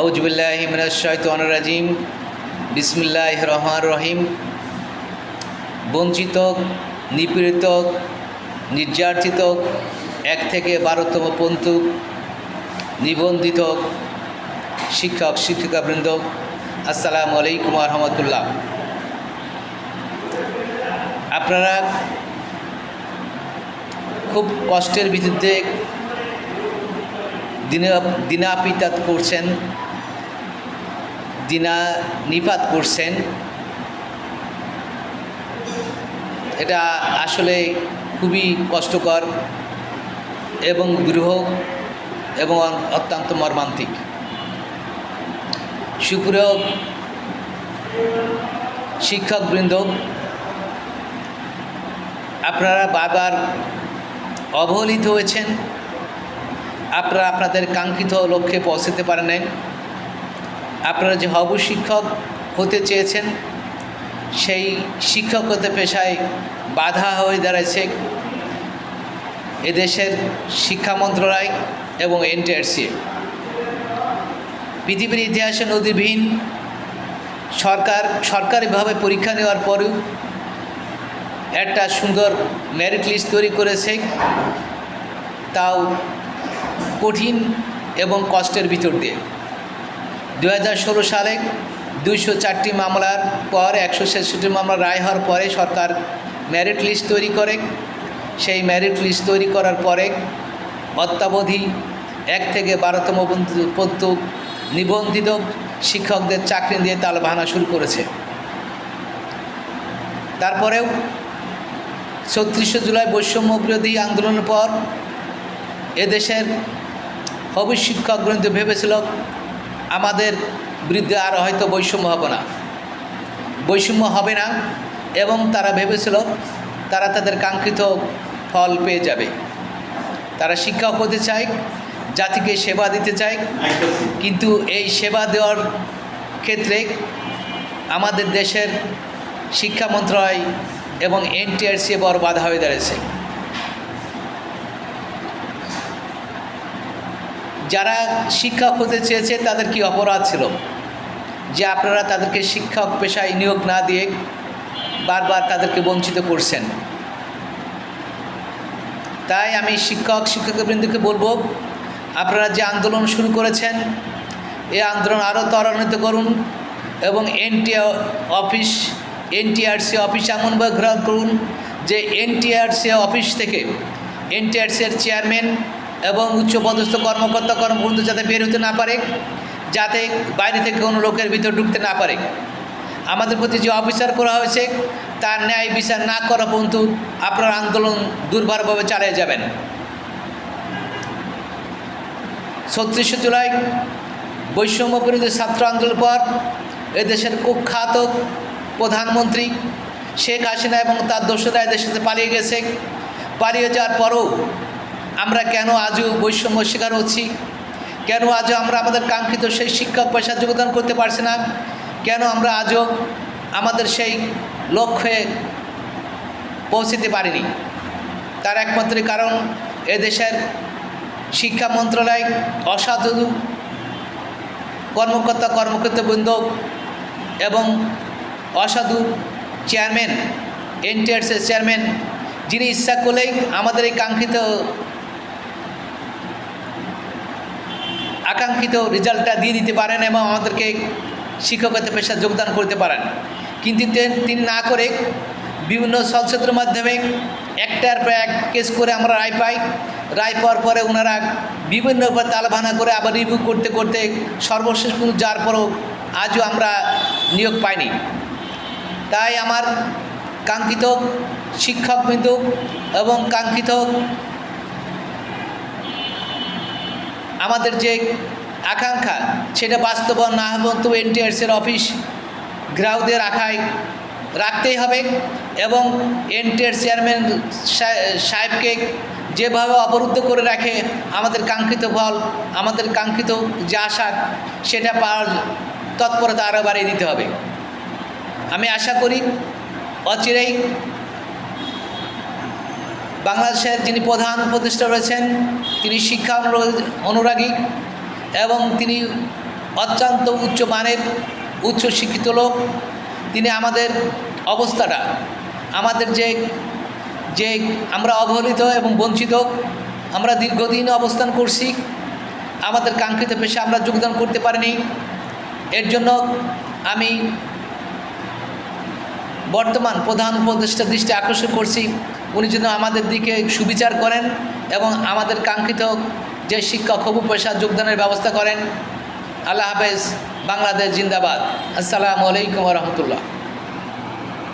আউজবিল্লাহিমিনাশাইতানুরাজিম বিসমিল্লাহ রহমান রহিম। বঞ্চিত, নিপীড়িত, নির্যাতিত, এক থেকে বারোতম পন্তু নিবন্ধিত শিক্ষক, শিক্ষিকাবৃন্দ, আসসালামু আলাইকুম রহমতুল্লাহ। আপনারা খুব কষ্টের বিরুদ্ধে দিনে দিনাপিতাত করছেন। দিনা নিপাত করছেন। এটা আসলে খুবই কষ্টকর এবং গৃহ এবং অত্যন্ত মর্মান্তিক। সুপ্রিয় শিক্ষকবৃন্দ, আপনারা বারবার অবহেলিত হয়েছেন। আপনারা আপনাদের কাঙ্ক্ষিত লক্ষ্যে পৌঁছতে পারেন আপনারা যে হব শিক্ষক হতে চেয়েছেন, সেই শিক্ষকতা পেশায় বাধা হয়ে দাঁড়াইছে এদেশের শিক্ষা মন্ত্রণালয় এবং এনটিআরসি পৃথিবীর ইতিহাসে নদীবিহীন সরকার সরকারিভাবে পরীক্ষা নেওয়ার পরেও একটা সুন্দর মেরিট লিস্ট তৈরি করেছে, তাও কঠিন এবং কষ্টের ভিতর দিয়ে। দু হাজার ষোলো সালে দুইশো চারটি মামলার পর একশো ছেষট্টি মামলা রায় হওয়ার পরে সরকার ম্যারিট লিস্ট তৈরি করে। সেই ম্যারিট লিস্ট তৈরি করার পরে অত্যাবধি এক থেকে বারোতম পর্যন্ত নিবন্ধিত শিক্ষকদের চাকরি দিয়ে তাল ভাঙা শুরু করেছে। তারপরেও ছত্রিশে জুলাই বৈষম্য বিরোধী আন্দোলনের পর এদেশের হবি শিক্ষকবৃন্দ ভেবেছিল আমাদের বিরুদ্ধে আর হয়তো বৈষম্য হবে না। বৈষম্য হবে না এবং তারা ভেবেছিল তারা তাদের কাঙ্ক্ষিত ফল পেয়ে যাবে। তারা শিক্ষক হতে চায়, জাতিকে সেবা দিতে চায়। কিন্তু এই সেবা দেওয়ার ক্ষেত্রে আমাদের দেশের শিক্ষা মন্ত্রণালয় এবং এনটিআরসি বড় বাধা হয়ে দাঁড়িয়েছে। যারা শিক্ষক হতে চেয়েছে, তাদের কি অপরাধ ছিল? যে আপনারা তাদেরকে শিক্ষক পেশায় নিয়োগ না দিয়ে বারবার তাদেরকে বঞ্চিত করছেন। তাই আমি শিক্ষক, শিক্ষকবৃন্দকে বলব, আপনারা যে আন্দোলন শুরু করেছেন এই আন্দোলন আরও ত্বরান্বিত করুন এবং এনটি অফিস, এনটিআরসি অফিস এমনভাবে গ্রহণ করুন যে এনটিআরসি অফিস থেকে, এনটিআরসির চেয়ারম্যান এবং উচ্চপদস্থ কর্মকর্তা কর্মকর্তা যাতে বের হতে না পারে, যাতে বাইরে থেকে কোনো লোকের ভিতর ঢুকতে না পারে। আমাদের প্রতি যে অবিচার করা হয়েছে, তার ন্যায় বিচার না করা পর্যন্ত আপনার আন্দোলন দুর্বারভাবে চালিয়ে যাবেন। ছত্রিশে জুলাই, বৈষম্য বিরোধী ছাত্র আন্দোলনের পর এদেশের কুখ্যাত প্রধানমন্ত্রী শেখ হাসিনা এবং তার দোসরা এদেশ থেকে পালিয়ে গেছে। পালিয়ে যাওয়ার পরও আমরা কেন আজও বৈষম্য শিকার হচ্ছি? কেন আজও আমরা আমাদের কাঙ্ক্ষিত সেই শিক্ষক পয়সা যোগদান করতে পারছি না? কেন আমরা আজও আমাদের সেই লক্ষ্যে পৌঁছতে পারিনি? তার একমাত্র কারণ এদেশের শিক্ষা মন্ত্রণালয়, অসাধু কর্মকর্তা কর্মকর্তাবৃন্দ এবং অসাধু চেয়ারম্যান, এনটিআরসির চেয়ারম্যান, যিনি ইচ্ছা করলেই আমাদের এই কাঙ্ক্ষিত আকাঙ্ক্ষিত রেজাল্টটা দিয়ে দিতে পারেন এবং আমাদেরকে শিক্ষকতা পেশা যোগদান করতে পারেন। কিন্তু তিনি না করে বিভিন্ন চলচ্চিত্রের মাধ্যমে একটার পর এক কেস করে আমরা রায় পাই। রায় পাওয়ার পরে ওনারা বিভিন্ন উপর তালভানা করে আবার রিভিউ করতে করতে সর্বশেষ পর্যন্ত যার পরও আজও আমরা নিয়োগ পাইনি। তাই আমার কাঙ্ক্ষিত শিক্ষকবৃন্দ এবং কাঙ্ক্ষিত আমাদের যে আকাঙ্ক্ষা, সেটা বাস্তবায়ন না হবে তবু এনটিআরসির অফিস গ্রাহকদের আখায় রাখতেই হবে এবং এনটিআর চেয়ারম্যান সাহেবকে যেভাবে অবরুদ্ধ করে রাখে, আমাদের কাঙ্ক্ষিত ফল, আমাদের কাঙ্ক্ষিত যে আশা, সেটা পাওয়ার তৎপরতা আরও বাড়িয়ে দিতে হবে। আমি আশা করি, অচিরেই বাংলাদেশের যিনি প্রধান উপদেষ্টা রয়েছেন। তিনি শিক্ষা অনুরাগী এবং তিনি অত্যন্ত উচ্চ মানের, উচ্চ শিক্ষিত লোক। তিনি আমাদের অবস্থাটা, আমাদের যে যে আমরা অবহেলিত এবং বঞ্চিত, আমরা দীর্ঘদিন অবস্থান করছি। আমাদের কাঙ্ক্ষিত পেশা আমরা যোগদান করতে পারিনি। এর জন্য আমি বর্তমান প্রধান উপদেষ্টার দৃষ্টি আকর্ষণ করছি। উনি যেন আমাদের দিকে সুবিচার করেন এবং আমাদের কাঙ্ক্ষিত যে শিক্ষা খুব পেশা যোগদানের ব্যবস্থা করেন। আল্লাহ হাফেজ, বাংলাদেশ জিন্দাবাদ। আসসালামু আলাইকুম রহমতুল্লাহ।